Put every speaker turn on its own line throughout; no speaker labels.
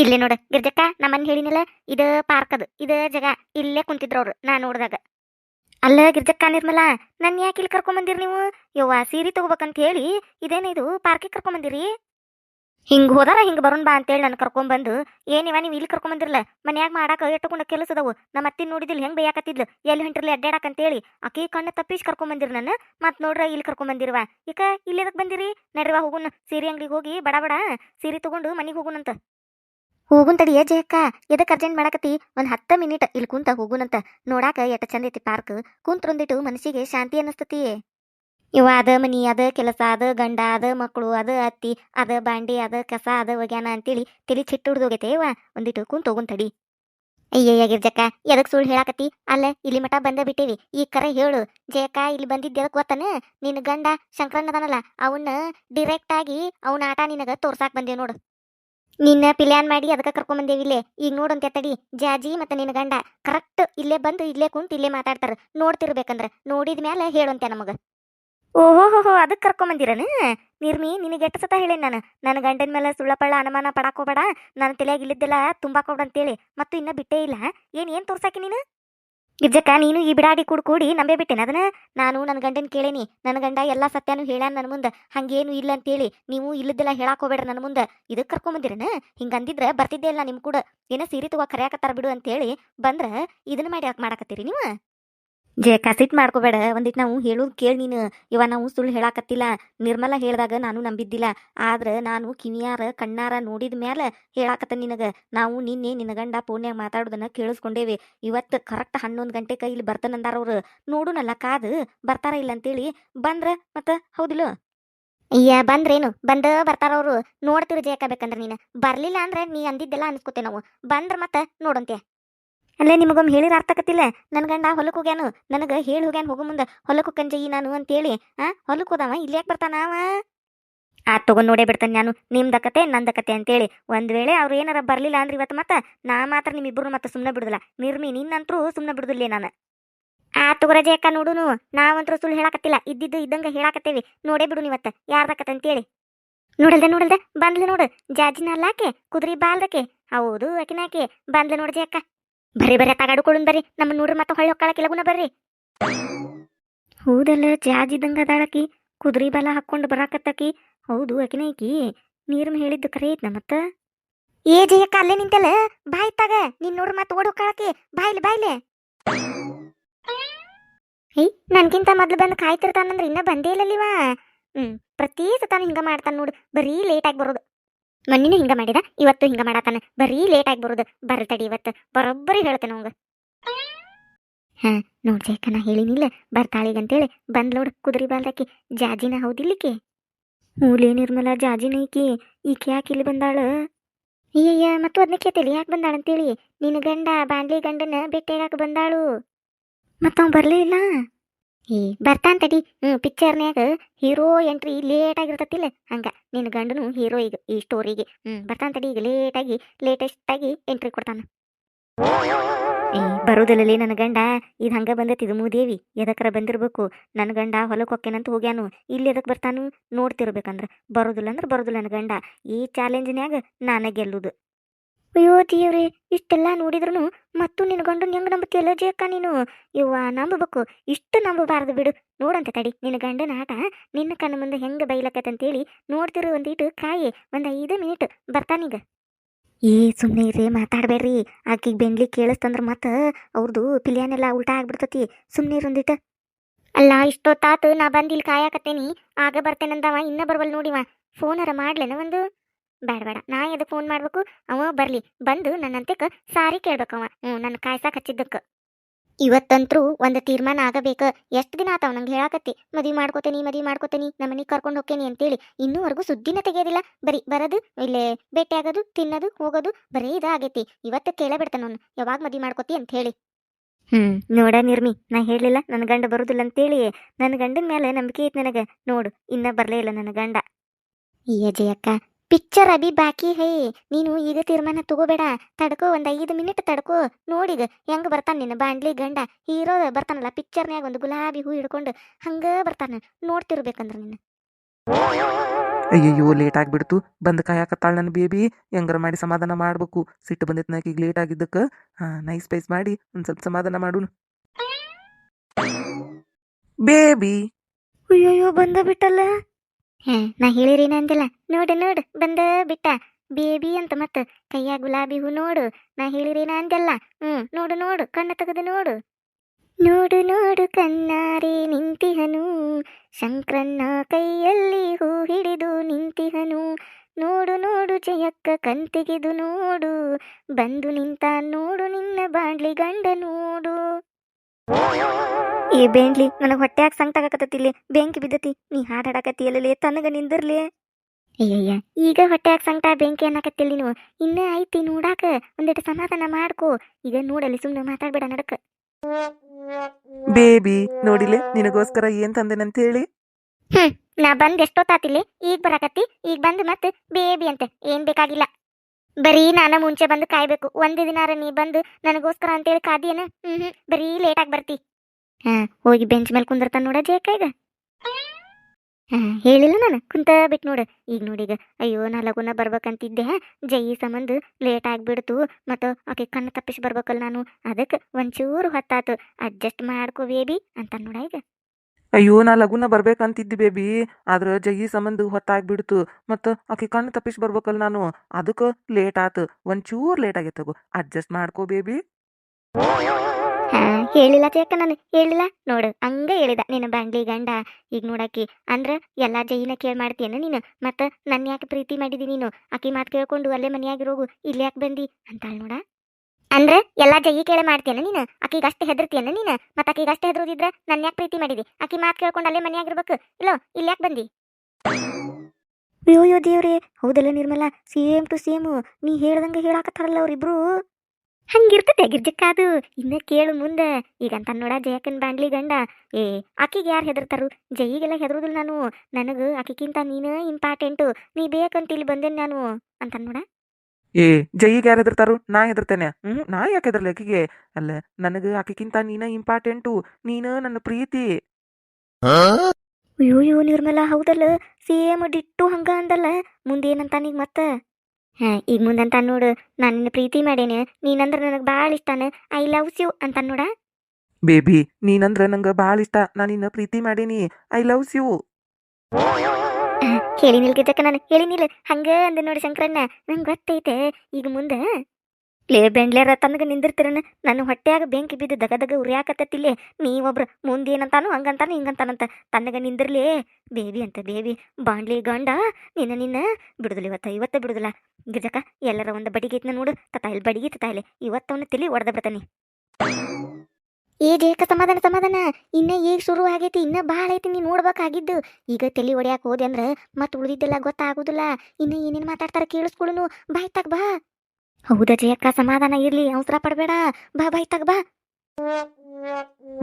ಇಲ್ಲೇ ನೋಡ. ಗಿರ್ಜಕ್ಕ ನಮ್ಮನ್ ಹೇಳಿನಲ್ಲ ಇದ ಪಾರ್ಕ್ ಅದು. ಇದ ಜಗ. ಇಲ್ಲೇ ಕುಂತಿದ್ರು ಅವ್ರು ನಾ ನೋಡಿದಾಗ. ಅಲ್ಲ ಗಿರ್ಜಕ್ಕ ನಿರ್ಮಲ, ನನ್ ಯಾಕೆ ಇಲ್ಲಿ ಕರ್ಕೊಂಬಂದಿರಿ ನೀವು? ಯವ್ವ, ಸೀರೆ ತಗೋಬೇಕಂತ ಹೇಳಿ, ಇದೇನ ಇದು ಕರ್ಕೊಂಡ್ ಬಂದಿರಿ? ಹಿಂಗ್ ಹೋದಾರ, ಹಿಂಗ್ ಬರೋಣ ಬಾ ಅಂತೇಳಿ ನಾನು ಕರ್ಕೊಂಬಂದು ಏನಿವ ನೀವು ಇಲ್ಲಿ ಕರ್ಕೊಂಬಂದಿರಲ್ಲ ಮನ್ಯಾಗ ಮಾಡಾಕ ಎಟ್ಟುಕೊಂಡ ಕೆಲಸ ಅದಾವು. ನಮ್ಮ ಅತ್ತಿ ನೋಡಿದಿಲ್ಲ, ಹೆಂಗ್ ಬೇಯಾಕತ್ತಿದ್ಲು. ಎಲ್ಲಿ ಹೊಂಟಿರ್ಲಿ ಅಡ್ಡಾಡಕ್ ಅಂತೇಳಿ. ಆಕಿ ಕಣ್ಣು ತಪ್ಪಿಸಿ ಕರ್ಕೊಂಬಂದಿರಿ ನಾನು ಮತ್ ನೋಡ್ರ, ಇಲ್ಲಿ ಕರ್ಕೊಂಬಂದಿರವ ಈಗ ಇಲ್ಲಿ ಎದಕ್ ಬಂದಿರಿ? ನಡ್ರಿವಾ ಹೋಗುಣ. ಸೀರೆ ಅಂಗಡಿಗೆ ಹೋಗಿ, ಬಡ ಬಡ. ಸೀರೆ ತಗೊಂಡು ಮನಿಗೆ ಹೋಗುನಂತ ಹೋಗುನ್ ತಡಿ ಜಯಕ್ಕ, ಎದಕ್ ಅರ್ಜೆಂಟ್ ಮಾಡಕತ್ತಿ? ಒಂದ್ ಹತ್ತ ಮಿನಿಟ್ ಇಲ್ಲಿ ಕುಂತ ಹೋಗುನಂತ. ನೋಡಾಕ ಎಷ್ಟ ಚಂದ ಐತಿ ಪಾರ್ಕ್ ಕುಂತ್ರೊಂದಿಟ್ಟು ಮನಸ್ಸಿಗೆ ಶಾಂತಿ ಅನ್ನಿಸ್ತತಿ. ಇವ ಅದ ಮನಿ ಅದ, ಕೆಲಸ ಅದ, ಗಂಡ ಅದ ಮಕ್ಕಳು ಅದ, ಅತ್ತಿ ಅದ, ಬಾಂಡಿ ಅದ, ಕಸ ಅದ, ಒಗ್ಯಾನ ಅಂತೇಳಿ ತಲಿ ಚಿಟ್ಟು ಹಿಡ್ದೋಗೈತೆ ಇವ. ಒಂದಿಟ್ಟು ಕುಂತ ಹೋಗುನ್ ತಡಿ ಅಯ್ಯಯ್ಯ ಗಿರ್ಜಕ್ಕ ಎದಕ್ ಸುಳ್ಳು ಹೇಳಾಕತ್ತಿ? ಅಲ್ಲ, ಇಲ್ಲಿ ಮಠ ಬಂದ ಬಿಟ್ಟಿವಿ. ಈ ಕರೆ ಹೇಳು. ಜಯಕ್ಕ ಇಲ್ಲಿ ಬಂದಿದ್ದ ಎದಕ್ ಗೊತ್ತನ? ನಿನ್ನ ಗಂಡ ಶಂಕರಣ್ಣ ಅದಾನಲ್ಲ, ಅವನ್ನ ಡಿರೆಕ್ಟ್ ಆಗಿ ಅವನ ಆಟ ನಿನಗ ತೋರ್ಸಾಕ್ ಬಂದೇವ್ ನೋಡು. ನಿನ್ನ ಪಿಲ್ಯಾನ್ ಮಾಡಿ ಅದಕ್ಕೆ ಕರ್ಕೊಂಬಂದೇವಿ ಇಲ್ಲೇ. ಈಗ ನೋಡಂತೆ ತಡಿ ಜಾಜಿ ಮತ್ತೆ ನಿನ್ನ ಗಂಡ ಕರೆಕ್ಟ್ ಇಲ್ಲೇ ಬಂದು ಇಲ್ಲೇ ಕುಂತು ಇಲ್ಲೇ ಮಾತಾಡ್ತಾರ. ನೋಡ್ತಿರ್ಬೇಕಂದ್ರ ನೋಡಿದ ಮೇಲೆ ಹೇಳುಂತೆ ನಮಗ. ಓಹೋ, ಹೋ ಅದಕ್ಕೆ ಕರ್ಕೊಂಬಂದಿರನ? ನಿರ್ಮಿ, ನಿನಗೆ ಎಷ್ಟು ಸತ ಹೇಳೇನಿ ನಾನು? ನನ್ನ ಗಂಡನ ಮೇಲೆ ಸುಳ್ಳಪಳ್ಳ ಅನುಮಾನ ಪಡಾಕೋಬೇಡ ನನ್ನ ತಲೆಯಾಗಿ ಇಲ್ಲಿದ್ದೆಲ್ಲ ತುಂಬಾಕೋಬೇಡ ಅಂತೇಳಿ. ಮತ್ತು ಇನ್ನ ಬಿಟ್ಟೇ ಇಲ್ಲ. ಏನ್ ಏನ್ ತೋರ್ಸಾಕಿ ನೀನು? ಗಿಜ್ಜಕ್ಕ ನೀನು ಈ ಬಿಡಾಡಿ ಕೂಡ ಕೂಡಿ ನಂಬೇ ಬಿಟ್ಟೆನ. ಅದನ್ನ ನಾನು ನನ್ನ ಗಂಡನ ಕೇಳೇನಿ. ನನ್ನ ಗಂಡ ಎಲ್ಲ ಸತ್ಯನೂ ಹೇಳ್ಯಾನ ನನ್ನ ಮುಂದೆ. ಹಂಗೇನು ಇಲ್ಲ ಅಂತೇಳಿ ನೀವು ಇಲ್ಲದೆಲ್ಲ ಹೇಳಾಕ್ ಹೋಗ್ಬೇಡ್ರಿ ನನ್ನ ಮುಂದೆ. ಇದಕ್ಕೆ ಕರ್ಕೊಂಬಂದಿರನ ಹಿಂಗೆ ಅಂದಿದ್ರ ಬರ್ತಿದ್ದೆ ಇಲ್ಲ ನಿಮ್ಮ ಕೂಡ. ಏನೋ ಸೀರೆ ತಗೋ ಕರೆಯಾಕತ್ತಾರ ಬಿಡು ಅಂತೇಳಿ ಬಂದ್ರೆ ಇದನ್ನ ಮಾಡಿ ಯಾಕೆ ಮಾಡಾಕತ್ತೀರಿ ನೀವು? ಜೆ ಕಸಿಟ್ ಮಾಡ್ಕೋಬೇಡ. ಒಂದಿಟ್ ನಾವು ಹೇಳೋದು ಕೇಳಿ ನೀನು. ಇವ ನಾವು ಸುಳ್ಳು ಹೇಳಾಕತ್ತಿಲ್ಲ. ನಿರ್ಮಲ ಹೇಳ್ದಾಗ ನಾನು ನಂಬಿದ್ದಿಲ್ಲ. ಆದ್ರೆ ನಾನು ಕಿವಿಯಾರ, ಕಣ್ಣಾರ ನೋಡಿದ ಮ್ಯಾಲ ಹೇಳಾಕತ್ತ ನಿನಗ. ನಾವು ನಿನ್ನೆ ನಿನ್ನ ಗಂಡ ಫೋನ್ಯಾಗ ಮಾತಾಡೋದನ್ನ ಕೇಳಿಸ್ಕೊಂಡೇವಿ. ಇವತ್ತು ಕರೆಕ್ಟ್ ಹನ್ನೊಂದು ಗಂಟೆಗೆ ಇಲ್ಲಿ ಬರ್ತಾನಂದಾರ ಅವ್ರು. ನೋಡೋಣಲ್ಲ ಕಾದು. ಬರ್ತಾರ ಇಲ್ಲ ಅಂತೇಳಿ ಬಂದ್ರ ಮತ್ತ ಹೌದಿಲ್ಲ? ಅಯ್ಯ, ಬಂದ್ರೇನು? ಬಂದ ಬರ್ತಾರ ಅವ್ರು. ನೋಡ್ತಿರು ಜೇಕ ಬೇಕಂದ್ರೆ ನೀನು. ಬರ್ಲಿಲ್ಲ ಅಂದ್ರೆ ನೀ ಅಂದಿದ್ದೆಲ್ಲ ಅನ್ಸ್ಕೋತೇವೆ ನಾವು. ಬಂದ್ರ ಮತ್ತೆ ನೋಡಂತೆ ಅಲ್ಲೇ ನಿಮಗೊಮ್ಮೆ ಹೇಳಿರ ಅರ್ಥಕತ್ತಿಲ್ಲ ನನ್ನ ಗಂಡ ಹೊಲಕ್ಕೆ ಹೋಗ್ಯಾನು. ನನಗೆ ಹೇಳಿ ಹೋಗ್ಯಾನ, ಹೋಗೋ ಮುಂದೆ. ಹೊಲಕ್ಕೆ ಕಂಜಯಿ ನಾನು ಅಂತೇಳಿ, ಆ? ಹೊಲಕ್ಕೆ ಹೋದವ? ಇಲ್ಲಿ ಯಾಕೆ ಬರ್ತಾನ ಅವ? ಆ, ತಗೊಂಡ್ ನೋಡೇ ಬಿಡ್ತಾನೆ ನಾನು. ನಿಮ್ದ ಕತೆ, ನಂದ ಕತೆ ಅಂತೇಳಿ. ಒಂದ್ ವೇಳೆ ಅವ್ರು ಏನಾರ ಬರಲಿಲ್ಲ ಅಂದ್ರೆ ಇವತ್ತು ಮತ್ತ ನಾ ಮಾತ್ರ ನಿಮ್ಮಿಬ್ಬರು ಮತ್ತೆ ಸುಮ್ಮನೆ ಬಿಡುದಿಲ್ಲ. ನಿರ್ಮಿ, ನಿನ್ನಂತ್ರೂ ಸುಮ್ಮನೆ ಬಿಡುದಿಲ್ಲ ನಾನು. ಆ ತಗೋರ ಜಯಕ್ಕ ನೋಡುನು. ನಾವಂತ್ರೂ ಸುಳ್ಳು ಹೇಳಾಕತ್ತಿಲ್ಲ. ಇದ್ದಿದ್ದು ಇದ್ದಂಗ ಹೇಳಾಕತ್ತೇವಿ. ನೋಡೇ ಬಿಡು ನೀವತ್ತ. ಯಾರ್ದಕತೆ ಅಂತೇಳಿ. ನೋಡಲ್ದೆ ನೋಡಲ್ದೆ, ಬಂದ್ಲು ನೋಡು. ಜಾಜಿನ ಅಲ್ಲಾಕೆ ಕುದುರಿ ಬಾಲ್ದಕ್ಕೆ. ಹೌದು, ಅಕಿನಾಕೆ. ಬಂದ್ಲು ನೋಡು ಜಯಕ್ಕ ಬರ್ರಿ ಬರ್ರಿ ತಗಾಡ್ಕೊಳ್ಳುನ್ ಬರ್ರಿ. ನಮ್ಮ ನೋಡ್ರಿ ಮತ್ತೆ ಹೊಳ್ಳಿ ಹೊಕ್ಕಳಕ್ಕೆ ಲಗುನ ಬರ್ರಿ. ಹೌದಲ್ಲ ಜಾಜಿದಂಗ ಅದಾಳಕಿ ಕುದುರೆ ಬಲ ಹಾಕೊಂಡು ಬರಾಕತ್ತಕಿ. ಹೌದು ಅಕಿನೈಕಿ ನೀರಮ್ ಹೇಳಿದ್ದು ಕರೆ ಐತ್ನ ಮತ್ತ? ಏ ಜಯಕ್ಕ ಅಲ್ಲೇ ನಿಂತಲ್ಲ ಬಾಯ್ ತಗ ನೀನ್ ನೋಡ್ರಿ ಮತ್ತೆ ಓಡ್ ಕಾಳಕಿ ಬಾಯ್ಲಿ ಬಾಯ್ಲೆ ಏಯ್ ನನ್ಗಿಂತ ಮೊದ್ಲು ಬಂದು ಕಾಯ್ತಿರ್ತಾನಂದ್ರೆ ಇನ್ನ ಬಂದೇ ಇಲ್ಲಲ್ಲಿವ? ಹ್ಮ್, ಪ್ರತಿ ಸತಾನು ಹಿಂಗ ಮಾಡ್ತಾನ ನೋಡು. ಬರೀ ಲೇಟ್ ಆಗಿ ಬರೋದು. ಮೊನ್ನಿನೂ ಹಿಂಗ ಮಾಡಿದ? ಇವತ್ತು ಹಿಂಗ ಮಾಡತಾನ. ಬರೀ ಲೇಟ್ ಆಗಿ ಬರೋದು. ಬರ್ತಡಿ ತಡಿ ಇವತ್ತು. ಬರೋಬ್ಬರಿ ಹೇಳ್ತೇನೆ ಅವಂಗ. ಹಾ ನೋಡ್ ಜಯಕ್ಕ ನಾ ಹೇಳಿನಿಲ್ಲ. ಬರ್ತಾಳಿಗಂತೇಳಿ ಬಂದ್ ನೋಡು ಕುದುರೆ ಬಾಲ್ದಾಕಿ ಜಾಜಿನ ಹೌದಿಲ್ಲಿಕೆ? ಹೂಲೇ ನಿರ್ಮಲ ಜಾಜಿನ ಈಕಿ. ಈಕೆ ಯಾಕೆ ಇಲ್ಲಿ ಬಂದಾಳ? ಅಯ್ಯಯ್ಯ, ಮತ್ತು ಅದನ್ನ ಕೇತೇಳಿ ಯಾಕೆ ಬಂದಾಳ ಅಂತೇಳಿ ನಿನ್ನ ಗಂಡ ಬಾಂಡ್ಲಿ ಗಂಡನ ಭೇಟಿಯಾಗಕ್ಕೆ ಬಂದಾಳು. ಮತ್ತವ್ ಬರಲೇ ಇಲ್ಲ? ಏ, ಬರ್ತಾನ್ ತಡಿ. ಹ್ಞೂ ಪಿಕ್ಚರ್ನ್ಯಾಗ ಹೀರೋ ಎಂಟ್ರಿ ಲೇಟ್ ಆಗಿರ್ತತಿಲ್ಲ. ಹಂಗ ನಿನ್ನ ಗಂಡನು ಹೀರೋ ಈಗ ಈ ಸ್ಟೋರಿಗೆ ಹ್ಞೂ ಬರ್ತಾನ್ ತಡಿ, ಈಗ ಲೇಟಾಗಿ ಲೇಟೆಸ್ಟ್ ಆಗಿ ಎಂಟ್ರಿ ಕೊಡ್ತಾನ. ಏ, ಬರುದಿಲ್ಲಲೇ ನನ್ನ ಗಂಡ. ಇದು ಹಂಗ ಬಂದೈತಿ ಇದು ಮೂದೇವಿ. ಎದಕ್ಕರ ಬಂದಿರ್ಬೇಕು? ನನ್ನ ಗಂಡ ಹೊಲಕ್ಕೆ ಹೊಕ್ಕೇನಂತ ಹೋಗ್ಯಾನು. ಇಲ್ಲಿ ಎದಕ್ಕೆ ಬರ್ತಾನು? ನೋಡ್ತಿರ್ಬೇಕಂದ್ರೆ. ಬರೋದಿಲ್ಲ ಅಂದ್ರೆ ಬರೋದಿಲ್ಲ ನನ್ನ ಗಂಡ. ಈ ಚಾಲೆಂಜ್ನ್ಯಾಗ ನಾನ ಗೆಲ್ಲುದು. ಅಯ್ಯೋ ದೇವ್ರಿ, ಇಷ್ಟೆಲ್ಲ ನೋಡಿದ್ರು ಮತ್ತು ನಿನ್ನ ಗಂಡನ ಹೆಂಗ್ ನಂಬುತ್ತಿಯಲ್ಲ ಜೇಕ ನೀನು? ಇವ್ವ ನಂಬಬೇಕು. ಇಷ್ಟು ನಂಬಬಾರದು ಬಿಡು. ನೋಡಂತ ತಡಿ, ನಿನ್ನ ಗಂಡನ ಆಟ ನಿನ್ನ ಕಣ್ಣು ಮುಂದೆ ಹೆಂಗೆ ಬೈಲಕತ್ತಂತೇಳಿ ನೋಡ್ತಿರು ಒಂದಿಟ್ಟು ಕಾಯಿ, ಒಂದು ಐದು ಮಿನಿಟ್. ಬರ್ತಾನೀಗ ಏ ಸುಮ್ಮನೆ ಇರ್ರಿ, ಮಾತಾಡಬೇಡ್ರಿ. ಆಕಿಗೆ ಬೆಂಗ್ಲಿ ಕೇಳಿಸ್ತಂದ್ರೆ ಮತ್ತೆ ಅವ್ರದ್ದು ಪಿಲಿಯನೆಲ್ಲ ಉಲ್ಟಾ ಆಗ್ಬಿಡ್ತತಿ. ಸುಮ್ಮನೆ ಇರೊಂದಿಟ್ಟು ಅಲ್ಲ, ಇಷ್ಟೊತ್ತಾತು ನಾ ಬಂದು ಇಲ್ಲಿ ಕಾಯಕತ್ತೇನಿ. ಆಗ ಬರ್ತೇನಂದವ ಇನ್ನ ಬರ್ವಲ್ ನೋಡಿವ. ಫೋನರ ಮಾಡ್ಲೇನ ಒಂದು? ಬೇಡ ಬೇಡ. ನಾ ಎದಕ್ಕೆ ಫೋನ್ ಮಾಡ್ಬೇಕು? ಅವ ಬರ್ಲಿ. ಬಂದು ನನ್ನಂತೆಕ ಸಾರಿ ಕೇಳ್ಬೇಕವ ಹ್ಞೂ ನನ್ನ ಕಾಯ್ಸಾಕ್ ಹಚ್ಚಿದ್ದಕ್ಕ. ಇವತ್ತಂತ್ರು ಒಂದು ತೀರ್ಮಾನ ಆಗಬೇಕು. ಎಷ್ಟು ದಿನ ಆತಾವ ನಂಗೆ ಹೇಳಾಕತ್ತಿ. ಮದುವೆ ಮಾಡ್ಕೋತೇನಿ ಮದುವೆ ಮಾಡ್ಕೋತೇನಿ ನಮ್ಮ ಮನೆಗೆ ಕರ್ಕೊಂಡು ಹೋಗ್ತೇನಿ ಅಂತೇಳಿ. ಇನ್ನೂವರೆಗೂ ಸುದ್ದಿನ ತೆಗೆಯೋದಿಲ್ಲ. ಬರೀ ಬರೋದು ಇಲ್ಲೇ ಭೇಟಿ ಆಗೋದು ತಿನ್ನೋದು ಹೋಗೋದು ಬರೀ ಇದಾಗೈತಿ ಇವತ್ತು ಕೇಳೇ ಬಿಡ್ತಾನ ಅವ್ನು. ಯಾವಾಗ ಮದುವೆ ಮಾಡ್ಕೋತಿ ಅಂತ ಹೇಳಿ ಹ್ಮ್. ನೋಡ ನಿರ್ಮಿ ನಾ ಹೇಳಿಲ್ಲ ನನ್ನ ಗಂಡ ಬರುದಿಲ್ಲ ಅಂತೇಳಿ ನನ್ನ ಗಂಡನ ಮೇಲೆ ನಂಬಿಕೆ ಐತಿ ನನಗೆ. ನೋಡು ಇನ್ನ ಬರಲೇ ಇಲ್ಲ ನನ್ನ ಗಂಡ. ಈ ಅಜಯಕ್ಕ ಪಿಕ್ಚರ್ ಅಭಿ ಬಾಕಿ ಹೈ. ನೀನು ಈಗ ತೀರ್ಮಾನ ತಗೋಬೇಡ. ತಡ್ಕೋ ಒಂದ್ ಐದು ಮಿನಿಟ್ ತಡ್ಕೋ. ನೋಡಿಗ ಹೆಂಗ್ ಬರ್ತಾನ ನಿನ್ನ ಬಾಂಡ್ಲಿ ಗಂಡ. ಹೀರೋ ಬರ್ತಾನಲ್ಲ ಪಿಕ್ಚರ್ನ್ಯಾಗ ಒಂದು ಗುಲಾಬಿ ಹೂ ಹಿಡ್ಕೊಂಡು ಹಂಗ ಬರ್ತಾನ. ನೋಡ್ತಿರ್ಬೇಕಂದ್ರ ನಿನ್ನ
ಅಯ್ಯಯ್ಯೋ ಲೇಟ್ ಆಗಿಬಿಡ್ತು. ಬಂದು ಕಾಯಕತ್ತಾಳ ನನ್ನ ಬೇಬಿ ಹೆಂಗಾರ ಮಾಡಿ ಸಮಾಧಾನ ಮಾಡ್ಬೇಕು? ಸಿಟ್ಟು ಬಂದೈತೆ ಈಗ ಲೇಟ್ ಆಗಿದ್ದಕ್ಕೆ. ಹಾಂ ನೈಸ್ ಪೈಸ್ ಮಾಡಿ ಒಂದು ಸ್ವಲ್ಪ ಸಮಾಧಾನ ಮಾಡು ಬೇಬಿ
ಅಯ್ಯಯ್ಯೋ ಬಂದ ಬಿಟ್ಟಲ್ಲ. ಹಾ, ನಾ ಹೇಳಿರೇನ ಅಂದಿಲ್ಲ. ನೋಡು ನೋಡು, ಬಂದ ಬಿಟ್ಟ. ಬೇಬಿ ಅಂತ ಮತ್ತ ಕೈಯಾಗ ಗುಲಾಬಿ ಹೂ ನೋಡು. ನಾ ಹೇಳಿರೇನ ಅಂದಲ್ಲ. ಹ್ಮ್, ನೋಡು ನೋಡು, ಕಣ್ಣ ತೆಗೆದು ನೋಡು. ನೋಡು ನೋಡು, ಕಣ್ಣಾರೆ ನಿಂತಿಹನು. ಶಂಕ್ರನ್ನ ಕೈಯಲ್ಲಿ ಹೂ ಹಿಡಿದು ನಿಂತಿಹನು. ನೋಡು ನೋಡು, ಜಯಕ್ಕ ಕಂತೆಗೆದು ನೋಡು. ಬಂದು ನಿಂತ ನೋಡು, ನಿನ್ನ ಬಾಂಡ್ಲಿ ಗಂಡ ನೋಡು. ಏ ಬೇಂಡ್ಲಿ ನನಗೆ ಹೊಟ್ಟೆಯಾಗ ಸಂಕಟಾಗಕತ್ತಿಲ್ಲೇ ಬೆಂಕಿ ಬಿದ್ದತಿ ನೀ ಹಾಡ್ ಹಾಡಾಕತ್ತಿಯಲ್ಲೇ ತನಗ ನಿಂದಿರ್ಲಿ? ಅಯ್ಯಯ್ಯ ಈಗ ಹೊಟ್ಟೆಯಾಗ ಸಂಕಟ ಬೆಂಕಿ ಅನ್ನಕತ್ತಿಲ್ಲ ನೀವು ಇನ್ನೇ ಐತಿ ನೋಡಾಕ ಒಂದಿಟ್ಟು ಸಮಾಧಾನ ಮಾಡ್ಕೋ. ಈಗ ನೋಡಲ್ಲಿ ಸುಮ್ಮನೆ ಮಾತಾಡ್ಬೇಡ ನಡಕ.
ಬೇಬಿ ನೋಡಿಲೆ ನಿನಗೋಸ್ಕರ ಏನ್ ತಂದೆನಂತ ಹೇಳಿ
ಹ್ಮ್ ನಾ ಬಂದ್ ಎಷ್ಟೊತ್ತಾತಿಲ್ಲಿ ಈಗ ಬರಾಕತ್ತಿ ಈಗ ಬಂದು ಮತ್ತೆ ಬೇಬಿ ಅಂತೆ ಏನ್ ಬೇಕಾಗಿಲ್ಲ. ಬರೀ ನಾನ ಮುಂಚೆ ಬಂದು ಕಾಯ್ಬೇಕು. ಒಂದು ದಿನಾರ ನೀ ಬಂದು ನನಗೋಸ್ಕರ ಅಂತೇಳಿ ಕಾದಿಯೇನ? ಹ್ಮ್ ಹ್ಮ್. ಬರೀ ಲೇಟಾಗಿ ಬರ್ತಿ. ಹಾ, ಹೋಗಿ ಬೆಂಚ್ ಮೇಲೆ ಕುಂದಿರ್ತಾನ ನೋಡ ಜೇಕ ಈಗ. ಹಾ, ಹೇಳಿಲ್ಲ ನಾನು? ಕುಂತ ಬಿಟ್ ನೋಡು. ಈಗ ನೋಡೀಗ ಅಯ್ಯೋ, ನಾ ಲಗುನ ಬರ್ಬೇಕಂತಿದ್ದೆ ಜೈ ಸಂಬಂಧ ಲೇಟ್ ಆಗ್ಬಿಡ್ತು ಮತ್ತು ಆಕೆ ಕಣ್ಣು ತಪ್ಪಿಸಿ ಬರ್ಬೇಕಲ್ಲ ನಾನು. ಅದಕ್ಕೆ ಒಂಚೂರು ಹೊತ್ತಾತು. ಅಡ್ಜಸ್ಟ್ ಮಾಡ್ಕೋ ಬೇಬಿ ಅಂತ ನೋಡ ಈಗ.
ಅಯ್ಯೋ, ನಾ ಲಗುನ ಬರ್ಬೇಕಂತಿದ್ದಿ ಬೇಬಿ. ಆದ್ರ ಜಗಿ ಸಂಬಂಧ ಹೊತ್ತಾಗ್ಬಿಡ್ತು. ಮತ್ತ ಆಕಿ ಕಣ್ಣು ತಪ್ಪಿಸ್ ಬರ್ಬೇಕಲ್ಲ ನಾನು. ಅದಕ್ಕೆ ಲೇಟ್ ಆತು. ಒಂಚೂರು ಲೇಟ್ ಆಗೈತೆ ಅಡ್ಜಸ್ಟ್ ಮಾಡ್ಕೋ ಬೇಬಿ.
ಹೇಳಿಲ್ಲ ಚೇಕ ನಾನು. ಹೇಳಿಲ್ಲ. ನೋಡು, ಹಂಗ ಹೇಳಿದ ನಿನ್ನ ಬಂಗ್ಲಿ ಗಂಡ. ಈಗ ನೋಡಾಕಿ ಅಂದ್ರ ಎಲ್ಲಾ ಜೈನ ಕೇಳ್ ಮಾಡ್ತೀಯನ ನೀನು? ಮತ್ತ ನನ್ನ ಯಾಕೆ ಪ್ರೀತಿ ಮಾಡಿದಿ ನೀನು? ಆಕಿ ಮಾತು ಕೇಳ್ಕೊಂಡು ಅಲ್ಲೇ ಮನೆಯಾಗಿರೋಗು ಇಲ್ಲಿ ಯಾಕೆ ಬಂದಿ? ಅಂತಾಳ ನೋಡ. ಅಂದ್ರ ಎಲ್ಲಾ ಜಗಿ ಕೇಳಿ ಮಾಡ್ತೀಯನ ನೀನು? ಆಕಿಗೆ ಅಷ್ಟೇ ಹೆದರ್ತೀಯನ ನೀನು? ಮತ್ತ ಆಕಿಗೆ ಅಷ್ಟೇ ಹೆದರುದಿದ್ರ ನನ್ನ ಯಾಕೆ ಪ್ರೀತಿ ಮಾಡಿದಿ? ಆಕಿ ಮಾತು ಕೇಳ್ಕೊಂಡು ಅಲ್ಲೇ ಮನೆಯಾಗಿರ್ಬೇಕು ಇಲ್ಲೋ ಇಲ್ಲಿ ಯಾಕೆ ಬಂದಿ? ಅಯ್ಯೋ ದೇವರೇ, ಹೌದಲ್ಲ ನಿರ್ಮಲ? Same to same. ನೀ ಹೇಳ್ದಂಗ ಹೇಳಾಕತ್ತಾರಲ್ಲ ಅವ್ರಿಬ್ರು. ಹಂಗಿರ್ತದೆ ಗಿರ್ಜಕ್ಕಾದು. ಇನ್ನ ಕೇಳು ಮುಂದೆ. ಈಗ ಅಂತ ನೋಡ ಜಯಕನ್ ಬಾಂಡ್ಲಿ ಗಂಡ. ಏ, ಆಕಿಗೆ ಯಾರು ಹೆದರ್ತಾರು? ಜೈಗೆಲ್ಲ ಹೆದರುದಿಲ್ಲ ನಾನು. ನನಗ ಆಕಿಗಿಂತ ನೀನು ಇಂಪಾರ್ಟೆಂಟು ನೀ ಬೇಕಂತ ಇಲ್ಲಿ ಬಂದೇನೆ ನಾನು? ಅಂತ ನೋಡ.
ಏ ಜೈಗೆ ಯಾರು ಹೆದರ್ತಾರು? ನಾ ಹೆದರ್ತೇನೆ. ಹ್ಮ್. ನಾ ಯಾಕೆ ಹೆದರ್ಲಿ ಆಕಿಗೆ? ಅಲ್ಲ ನನಗೆ ಆಕಿಗಿಂತ ನೀನ ಇಂಪಾರ್ಟೆಂಟು ನೀನ ನನ್ನ ಪ್ರೀತಿ.
ಅಯ್ಯೋ ಅಯ್ಯೋ ನಿರ್ಮಲ ಹೌದಲ್ಲ? ಸೇಮ್ ಡಿಟ್ಟು ಹಂಗ ಅಂದಲ್ಲ? ಮುಂದೇನಂತಾನೀಗ ಮತ್ತ? ಹಾ ಈಗ ಮುಂದಂತ ನೋಡು. ನಾನು ನಿನ್ನ ಪ್ರೀತಿ ಮಾಡೇನೆ. ನೀನಂದ್ರ ನನಗೆ ಬಾಳ ಇಷ್ಟಾನ. ಐ ಲವ್ಸ್ ಯು ಅಂತ ನೋಡ?
ಬೇಬಿ ನೀನಂದ್ರ ನಂಗ ಬಾಳ ಇಷ್ಟ. ನಾನು ನಿನ್ನ ಪ್ರೀತಿ ಮಾಡೇನಿ. ಐ ಲವ್ಸ್ ಯು
ಹೇಳಿ ನಿಲ್ಗಿದ್ದಕ್ಕ ನಾನು, ಹೇಳಿ ನಿಲ್ ಹಂಗ ಅಂದ ನೋಡಿ ಶಂಕರಣ್ಣ, ನಂಗೆ ಗೊತ್ತೈತೆ, ಈಗ ಮುಂದೆ ಲೇ ಬೆಂಡ್ಲೇರ ತನಗ ನಿಂದಿರ್ತಿರನ, ನನ್ನ ಹೊಟ್ಟೆಯಾಗ ಬೆಂಕಿ ಬಿದ್ದು ದಗ ದಗ ನೀ ನೀವೊಬ್ರು ಮುಂದೆ ಏನಂತಾನು ಹಂಗಂತಾನು ಹಿಂಗಂತಾನಂತ ತನ್ನಗ ನಿಂದಿರ್ಲಿ. ಬೇಬಿ ಅಂತ ಬೇಬಿ ಬಾಂಡ್ಲಿ ಗಂಡ, ನಿನ್ನ ನಿನ್ನ, ಬಿಡುದಿಲ್ಲ ಇವತ್ತ ಇವತ್ತ ಬಿಡುದಿಲ್ಲ. ಗಿಜಕ ಎಲ್ಲರ ಒಂದು ಬಡಿಗೈತ್ನ ನೋಡು ತತಾಯಿಲ್ ಬಡಿಗೀತ ತತಾಯಿಲೆ ಇವತ್ತವನ್ನ ತಿಳಿ ಒಡೆದ ಬಿಡ್ತಾನೆ. ಏ ಜೇಕ ಸಮಾಧಾನ ಸಮಾಧಾನ. ಇನ್ನ ಈಗ ಶುರು ಆಗೈತಿ, ಇನ್ನ ಬಾಳ ಐತಿ, ನೀ ನೋಡ್ಬೇಕಾಗಿದ್ದು. ಈಗ ತಲೆ ಹೊಡ್ಯಾಕ ಹೋದೆ ಅಂದ್ರ ಮತ್ತೆ ಉಳಿದಿದ್ದೆಲ್ಲ ಗೊತ್ತಾಗುದಿಲ್ಲ. ಇನ್ನ ಏನೇನ್ ಮಾತಾಡ್ತಾರ ಕೇಳಿಸ್ಕೊಳುನು. ಬಾಯ್ ತಗ ಬಾ. ಹೌದಾ ಜಯಕ್ಕ, ಸಮಾಧಾನ ಇರ್ಲಿ, ಅವಸರ ಪಡಬೇಡ. ಬಾ, ಬಾಯ್ ತಗ ಬಾ.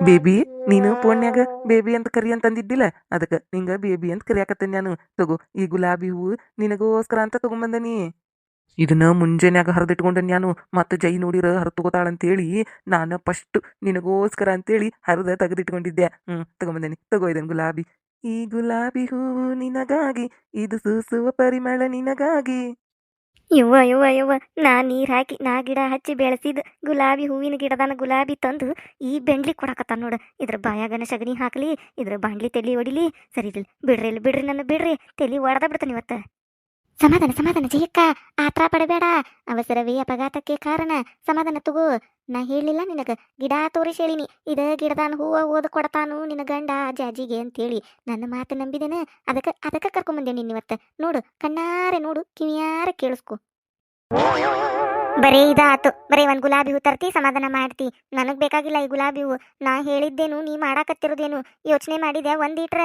ಬೇಬಿ, ನೀನು ಫೋನ್ಯಾಗ ಬೇಬಿ ಅಂತ ಕರಿ ಅಂತಂದಿದ್ದಿಲ್ಲ? ಅದಕ್ಕೆ ನಿಂಗ ಬೇಬಿ ಅಂತ ಕರಿಯಾಕತ್ತೇನೆ ನಾನು. ತಗೋ, ಈ ಗುಲಾಬಿ ಹೂವು ನಿನಗೋಸ್ಕರ ಅಂತ ತಗೊಂಬಂದನಿ ಇದನ್ನ ಮುಂಜಾನ್ಯಾಗ ಹರಿದಿಟ್ಕೊಂಡೆ ನಾನು ಮತ್ತೆ ಜೈ ನೋಡಿರ ಹೇಳಿ ನಾನು ಫಸ್ಟ್ ನಿನಗೋಸ್ಕರ ಅಂತೇಳಿ ಹರಿದ ತೆಗೆದಿಟ್ಕೊಂಡಿದ್ದೆ. ಹ್ಞೂ ತಗೊಂಬಂದೇನಿ. ತಗೋ ಇದನ್ ಗುಲಾಬಿ. ಈ ಗುಲಾಬಿ ಹೂವು ನಿನಗಾಗಿ, ಇದು ಸೂಸುವ ಪರಿಮಳ ನಿನಗಾಗಿ.
ಯುವ ಯುವ ಯುವ ನಾ ನೀರ್ ಹಾಕಿ, ನಾ ಗಿಡ ಹಚ್ಚಿ ಬೆಳೆಸಿದ ಗುಲಾಬಿ ಹೂವಿನ ಗಿಡದಾನ ಗುಲಾಬಿ ತಂದು ಈ ಬೆಂಡ್ಲಿ ಕೊಡಕತ್ತಾನ ನೋಡು. ಇದ್ರ ಬಾಯಾಗನ ಸಗಣಿ ಹಾಕ್ಲಿ, ಇದ್ರ ಬಾಂಡ್ಲಿ ತಲಿ ಹೊಡಿಲಿ ಸರಿ ಬಿಡ್ರಿ ಇಲ್ಲಿ ಬಿಡ್ರಿ ನನ್ನ, ಬಿಡ್ರಿ. ತಲಿ ಒಡದ ಬಿಡ್ತಾನೆ ಇವತ್ತ. ಸಮಾಧಾನ ಸಮಾಧಾನ, ಜಯಕ್ಕ, ಆತ್ರ ಪಡಬೇಡ. ಅವಸರವೇ ಅಪಘಾತಕ್ಕೆ ಕಾರಣ. ಸಮಾಧಾನ ತಗೋ. ನಾ ಹೇಳಿಲ್ಲ ನಿನಗ. ಗಿಡ ತೋರಿಸಿ ಹೇಳಿನಿ. ಇದ ಗಿಡದಾನ ಹೂವ ಓದ ಕೊಡ್ತಾನು ನಿನ್ನ ಗಂಡ ಜಾಜಿಗೆ ಅಂತೇಳಿ ನನ್ನ ಮಾತು ನಂಬಿದೇನ? ಅದಕ್ಕೆ ಅದಕ್ಕೆ ಕರ್ಕೊಂಬಂದೆ ನಿನ್ನಿವತ್ತ ನೋಡು, ಕಣ್ಣಾರೆ ನೋಡು, ಕಿವಿಯಾರ ಕೇಳಿಸ್ಕೊ. ಬರೇ ಇದಾತು. ಬರೇ ಒಂದ್ ಗುಲಾಬಿ ಹೂ ತರ್ತಿ, ಸಮಾಧಾನ ಮಾಡ್ತಿ. ನನಗ್ ಬೇಕಾಗಿಲ್ಲ ಈ ಗುಲಾಬಿ ಹೂ. ನಾ ಹೇಳಿದ್ದೇನು, ನೀ ಮಾಡಾಕತ್ತಿರೋದೇನು? ಯೋಚನೆ ಮಾಡಿದೆ ಒಂದೀಟ್ರ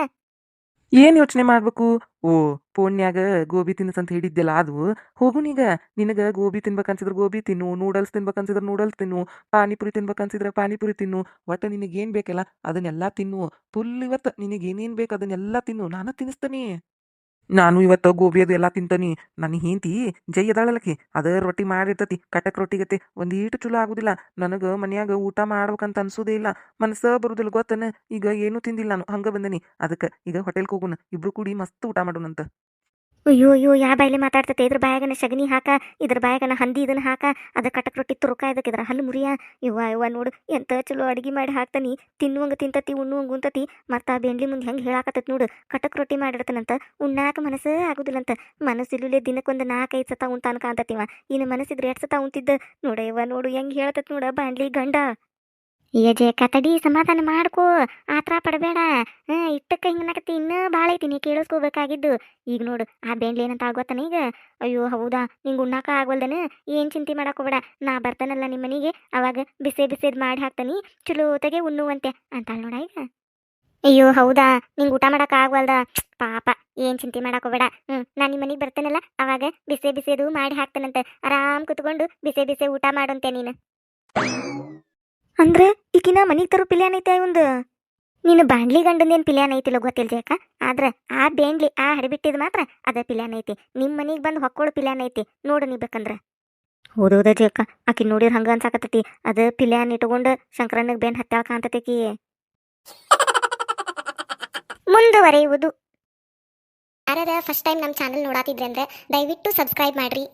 ಏನ್ ಯೋಚನೆ ಮಾಡ್ಬೇಕು? ಓ ಫೋನ್ಯಾಗ ಗೋಬಿ ತಿನ್ನಸಂತ ಹೇಳಿದ್ದೆಲ್ಲ ಅದು ಹೋಗುನೀಗ ನಿನಗ ಗೋಬಿ ತಿನ್ಬೇಕನ್ಸಿದ್ರೆ ಗೋಬಿ ತಿನ್ನು, ನೂಡಲ್ಸ್ ತಿನ್ಬೇಕನ್ಸಿದ್ರೆ ನೂಡಲ್ಸ್ ತಿನ್ನು, ಪಾನಿಪುರಿ ತಿನ್ಬೇಕನ್ಸಿದ್ರೆ ಪಾನಿಪುರಿ ತಿನ್ನು, ಒಟ್ಟು ನಿನಗೆ ಏನು ಬೇಕಲ್ಲ ಅದನ್ನೆಲ್ಲ ತಿನ್ನು. ಫುಲ್ ಇವತ್ತು ನಿನಗೆ ಏನೇನು ಬೇಕು ಅದನ್ನೆಲ್ಲ ತಿನ್ನು. ನಾನು ತಿನ್ನಿಸ್ತೀನಿ ನಾನು ಇವತ್ತು ಗೋಬಿ ಅದು ಎಲ್ಲ ತಿಂತಾನಿ. ನನ್ನ ಹೀಂತಿ ಜೈ ಅದಾಳಲ್ಲಕಿ ಅದ ರೊಟ್ಟಿ ಮಾಡಿರ್ತತಿ ಕಟಕ್ ರೊಟ್ಟಿ ಗತೆ. ಒಂದೀಟು ಚಲೋ ಆಗುದಿಲ್ಲ. ನನಗೆ ಮನ್ಯಾಗ ಊಟ ಮಾಡ್ಬೇಕಂತ ಅನ್ಸೋದೇ ಇಲ್ಲ. ಮನಸ್ಸ ಬರುದಿಲ್ಲ ಗೊತ್ತನ? ಈಗ ಏನೂ ತಿಂದಿಲ್ಲ ನಾನು. ಹಂಗ ಬಂದನಿ. ಅದಕ್ಕೆ ಈಗ ಹೋಟೆಲ್ಗೆ ಹೋಗೋಣ ಇಬ್ರು ಕೂಡಿ ಮಸ್ತ್ ಊಟ ಮಾಡೋಣಂತ.
ಅಯ್ಯೋ ಅಯ್ಯೋ, ಯಾ ಬಾಯಲ್ಲಿ ಮಾತಾಡ್ತೈತೆ? ಇದ್ರ ಬಾಯಾಗನ ಸಗಣಿ ಹಾಕ, ಇದ್ರ ಬಾಯಾಗನ ಹಂದಿ ಇದನ್ನ ಹಾಕ, ಅದ ಕಟಕ್ ರೊಟ್ಟಿ ತುರುಕ ಇದಕ್ಕೆ ಇದ್ರ ಹಲ್ಲು ಮುರಿಯ. ಇವ್ವ ಇವ್ವ ನೋಡು, ಎಂತ ಚಲೋ ಅಡಿಗೆ ಮಾಡಿ ಹಾಕ್ತಾನಿ. ತಿನ್ನುವಂಗ ತಿಂತತಿ, ಉಣ್ಣುವಂಗ ಉಂತತಿ. ಮತ್ತ ಆ ಬೆಂಡ್ಲಿ ಮುಂದೆ ಹೆಂಗೆ ಹೇಳಾಕತ್ತೈತಿ ನೋಡು. ಕಟಕ್ ರೊಟ್ಟಿ ಮಾಡಿರ್ತಾನಂತ, ಉಣ್ಣಾಕ ಮನಸ್ಸೇ ಆಗುದಿಲ್ಲಂತ. ಮನಸ್ಸಿಲ್ಲೇ ದಿನಕ್ಕೊಂದು ನಾಲ್ಕೈದು ಸತ ಉಂತಾನ ಕಾಂತತಿವ ಇನ್ನು ಮನಸ್ಸಿದ್ರೆ ಎರಡು ಸತ ಉಂತಿದ್ದ? ನೋಡ ಇವ್ವ ನೋಡು, ಹೆಂಗೆ ಹೇಳ್ತತ್ ನೋಡು ಬಾಂಡ್ಲಿ ಗಂಡ. ಏಜೆ ಕತಡಿ ಸಮಾಧಾನ ಮಾಡ್ಕೋ, ಆತರ ಪಡಬೇಡ. ಹ್ಮ್ ಇಟ್ಟಕ್ಕ ಹಿಂಗನಕತಿ ಇನ್ನೂ ಭಾಳ ಐತಿ, ನೀ ಕೇಳಿಸ್ಕೋಬೇಕಾಗಿದ್ದು. ಈಗ ನೋಡು, ಆ ಬೆಂಡ್ಲಿ ಏನಂತ ಆಗೋತಾನೆ ಈಗ? ಅಯ್ಯೋ, ಹೌದಾ, ನಿಂಗೆ ಉಣ್ಣಾಕ ಆಗ್ವಲ್ದನ? ಏನು ಚಿಂತೆ ಹೋಗ್ಬೇಡ ನಾ ಬರ್ತಾನಲ್ಲ ನಿಮ್ಮ ಮನೆಗೆ, ಅವಾಗ ಬಿಸಿ ಬಿಸೇದು ಮಾಡಿ ಹಾಕ್ತಾನಿ. ಚಲೋತೆಗೆ ಉಣ್ಣುವಂತೆ, ಅಂತಾಳ ನೋಡ ಈಗ. ಅಯ್ಯೋ, ಹೌದಾ, ನಿಂಗೆ ಊಟ ಮಾಡಕ್ ಆಗ್ವಲ್ದ? ಪಾಪ, ಏನ್ ಚಿಂತೆ ಮಾಡಕ್ ಹ್ಞೂ ನಾನು ನಿಮ್ಮ ಮನೆಗೆ ಬರ್ತಾನಲ್ಲ, ಅವಾಗ ಬಿಸಿ ಬಿಸಿದು ಮಾಡಿ ಹಾಕ್ತಾನಂತೆ. ಆರಾಮ್ ಕುತ್ಕೊಂಡು ಬಿಸಿ ಬಿಸಿ ಊಟ ಮಾಡೋಂತೆ ನೀನು. ಅಂದ್ರೆ ಈಕಿನ ಮನಿಗೆ ತರೋ ಪಿಲ್ಯಾನ್ ಐತೆ ಒಂದು ನೀನು ಬಾಂಡ್ಲಿ ಗಂಡಂದೇನು ಪಿಲ್ಯಾನ್ ಐತಿಲ್ಲ ಗೊತ್ತಿಲ್ಲ ಅಕ್ಕ? ಆದ್ರೆ ಆ ಬೇಂಡ್ಲಿ ಆ ಹಡಿಬಿಟ್ಟಿದ್ ಮಾತ್ರ ಅದ ಪಿಲ್ಯಾನ್ ಐತಿ. ನಿಮ್ಮ ಮನಿಗೆ ಬಂದು ಹೊಕ್ಕೊಳ್ಳೋ ಪಿಲ್ಯಾನ್ ಐತಿ. ನೋಡು ನೀ ಬೇಕಂದ್ರ. ಹೌದೌದ ಅಕ್ಕ. ಆಕಿ ನೋಡಿರ್ ಹಂಗ ಅನ್ಸಾಕತ್ತೈತಿ. ಅದ ಪಿಲ್ಯಾನ್ ಇಟ್ಕೊಂಡು ಶಂಕರಣ್ಣಗೆ ಬೇನ್ ಹತ್ತಾಳ ಕಾಂತತೈಕಿ ಮುಂದುವರೆಯುವುದು. ಯಾರ್ಯಾರ ಫಸ್ಟ್ ಟೈಮ್ ನಮ್ಮ ಚಾನಲ್ ನೋಡಾತಿದ್ರೆ ಅಂದ್ರೆ ದಯವಿಟ್ಟು ಸಬ್ಸ್ಕ್ರೈಬ್ ಮಾಡ್ರಿ.